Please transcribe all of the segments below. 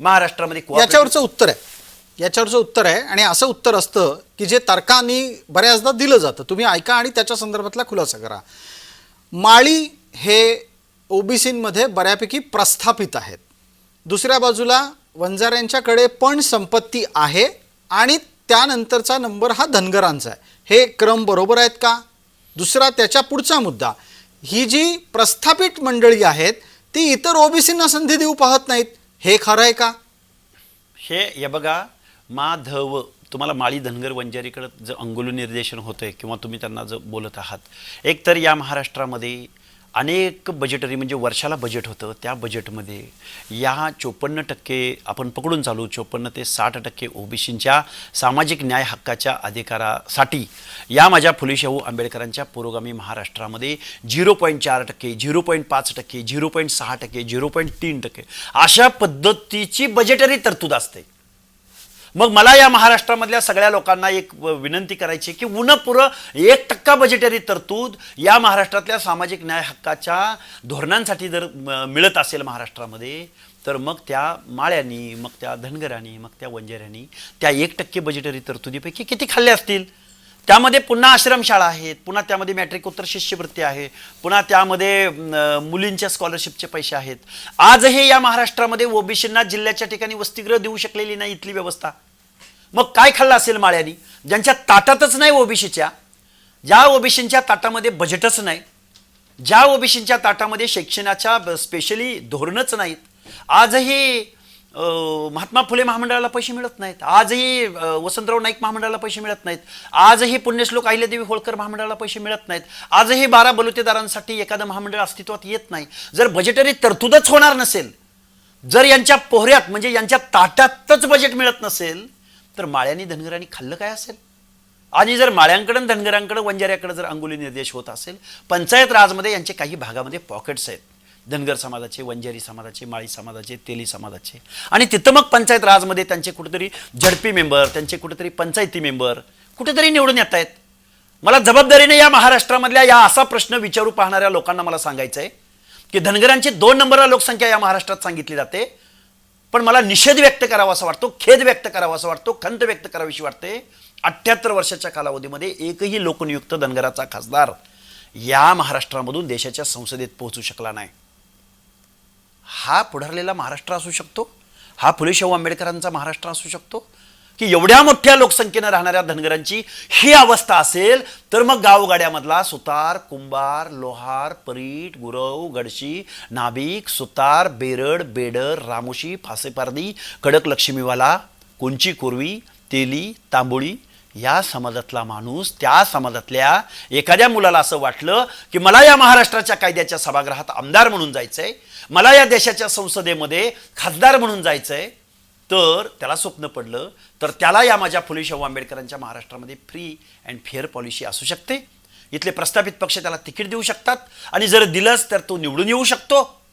महाराष्ट्रामध्ये याच्यावरचं उत्तर आहे. याच्यावरचं उत्तर आहे आणि असं उत्तर असतं की जे तर्कांनी बऱ्याचदा दिलं जातं. तुम्ही ऐका आणि त्याच्या संदर्भातला खुलासा करा. माळी हे ओबीसीमध्ये बऱ्यापैकी प्रस्थापित आहेत. दुसऱ्या बाजूला वंजाऱ्यांच्याकडे पण संपत्ती आहे आणि त्यानंतरचा नंबर हा धनगरांचा आहे. हे क्रम बरोबर आहेत का? दुसरा त्याच्या पुढचा मुद्दा. ही जी प्रस्थापित मंडळी आहेत ती इतर ओबीसींना संधी देऊ पाहत नाहीत. हे खरं आहे का? हे हे बघा माधव तुम्हाला माळी धनगर वंजारीकडं जर अंगुली निर्देशन होतं आहे किंवा तुम्ही त्यांना जर बोलत आहात एकतर या महाराष्ट्रामध्ये अनेक बजेटरी म्हणजे वर्षाला बजेट होतं त्या बजेटमध्ये या चोपन्न टक्के आपण पकडून चालू चोपन्न ते साठ टक्के ओबीसींच्या सामाजिक न्याय हक्काच्या अधिकारासाठी या माझ्या फुले शाहू आंबेडकरांच्या पुरोगामी महाराष्ट्रामध्ये झिरो पॉईंट चार टक्के झिरो पॉईंट पाच टक्के झिरो पॉईंट सहा टक्के झिरो पॉईंट तीन टक्के अशा पद्धतीची बजेटरी तरतूद असते. मग मला या महाराष्ट्रामधल्या सगळ्या लोकांना एक विनंती करायची आहे की उन्हपुरं एक टक्का बजेटरी तरतूद या महाराष्ट्रातल्या सामाजिक न्याय हक्काच्या धोरणांसाठी जर मिळत असेल महाराष्ट्रामध्ये तर मग त्या माळ्यांनी मग त्या धनगरांनी मग त्या वंजेऱ्यांनी त्या एक टक्के बजेटरी तरतुदीपैकी किती खाल्ले असतील? त्यामध्ये पुन्हा आश्रमशाळा आहेत पुन्हा त्यामध्ये मॅट्रिकोत्तर शिष्यवृत्ती आहे पुन्हा त्यामध्ये मुलींच्या स्कॉलरशिपचे पैसे आहेत. आजही या महाराष्ट्रामध्ये ओबीसींना जिल्ह्याच्या ठिकाणी वसतिगृह देऊ शकलेली नाही इथली व्यवस्था. मग काय खाल्लं असेल माळ्यांनी? ज्यांच्या ताटातच नाही ओबीसीच्या ज्या ओबीसींच्या ताटामध्ये बजेटच नाही ज्या ओबीसींच्या ताटामध्ये शिक्षणाच्या स्पेशली धोरणच नाहीत. आजही महात्मा फुले महामंडळाला पैसे मिळत नाहीत. आजही वसंतराव नाईक महामंडळाला पैसे मिळत नाहीत. आजही पुण्यश्लोक अहिल्यादेवी होळकर महामंडळाला पैसे मिळत नाहीत. आजही बारा बलुतेदारांसाठी एखादं महामंडळ अस्तित्वात येत नाही. जर बजेटरी तरतूदच होणार नसेल जर यांच्या पोहऱ्यात म्हणजे यांच्या ताटातच बजेट मिळत नसेल तर माळ्यांनी धनगरांनी खाल्लं काय असेल? आणि जर माळ्यांकडून धनगरांकडे वंजाऱ्याकडे जर अंगुली निर्देश होत असेल पंचायत राजमध्ये यांचे काही भागामध्ये पॉकेट्स आहेत. धनगर समाजाचे वंजारी समाजाचे माळी समाजाचे तेली समाजाचे. आणि तिथं मग पंचायत राजमध्ये त्यांचे कुठेतरी झडपी मेंबर त्यांचे कुठेतरी पंचायती मेंबर कुठेतरी निवडून येत आहेत. मला जबाबदारीने या महाराष्ट्रामधल्या या असा प्रश्न विचारू पाहणाऱ्या लोकांना मला सांगायचं आहे की धनगरांची दोन नंबरला लोकसंख्या या महाराष्ट्रात सांगितली जाते. पण मला निषेध व्यक्त करावा असं वाटतो खेद व्यक्त करावा असं वाटतो खंत व्यक्त करावीशी वाटते. अठ्ठ्याहत्तर वर्षाच्या कालावधीमध्ये एकही लोकनियुक्त धनगराचा खासदार या महाराष्ट्रामधून देशाच्या संसदेत पोहोचू शकला नाही. हा पुढारलेला महाराष्ट्र असू शकतो हा फुलेशाहू आंबेडकरांचा महाराष्ट्र असू शकतो की एवढ्या मोठ्या लोकसंख्येनं राहणाऱ्या धनगरांची ही अवस्था असेल तर मग गावगाड्यामधला सुतार कुंभार लोहार परीट गुरव गडशी नाभिक सुतार बेरड बेडर रामोशी फासेपारदी कडक लक्ष्मीवाला कुंची कुर्वी तेली तांबोळी या समाजातला माणूस त्या समाजातल्या एखाद्या मुलाला असं वाटलं की मला या महाराष्ट्राच्या कायद्याच्या सभागृहात आमदार म्हणून जायचंय मला या देशाच्या संसदेमध्ये खासदार म्हणून जायचंय तर त्याला स्वप्न पडलं तर त्याला या माझ्या फुले शाहू आंबेडकरांच्या महाराष्ट्रामध्ये फ्री अँड फेअर पॉलिसी असू शकते. इथले प्रस्थापित पक्ष त्याला तिकीट देऊ शकतात आणि जर दिलंच तर तो निवडून येऊ शकतो.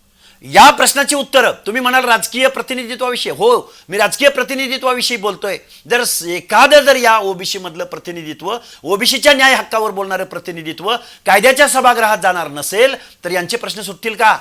या प्रश्नाची उत्तरं. तुम्ही म्हणाल राजकीय प्रतिनिधित्वाविषयी. हो मी राजकीय प्रतिनिधित्वाविषयी बोलतोय. जर एखादं जर या ओबीसी मधलं प्रतिनिधित्व ओबीसीच्या न्याय हक्कावर बोलणारं प्रतिनिधित्व कायद्याच्या सभागृहात जाणार नसेल तर यांचे प्रश्न सुटतील का?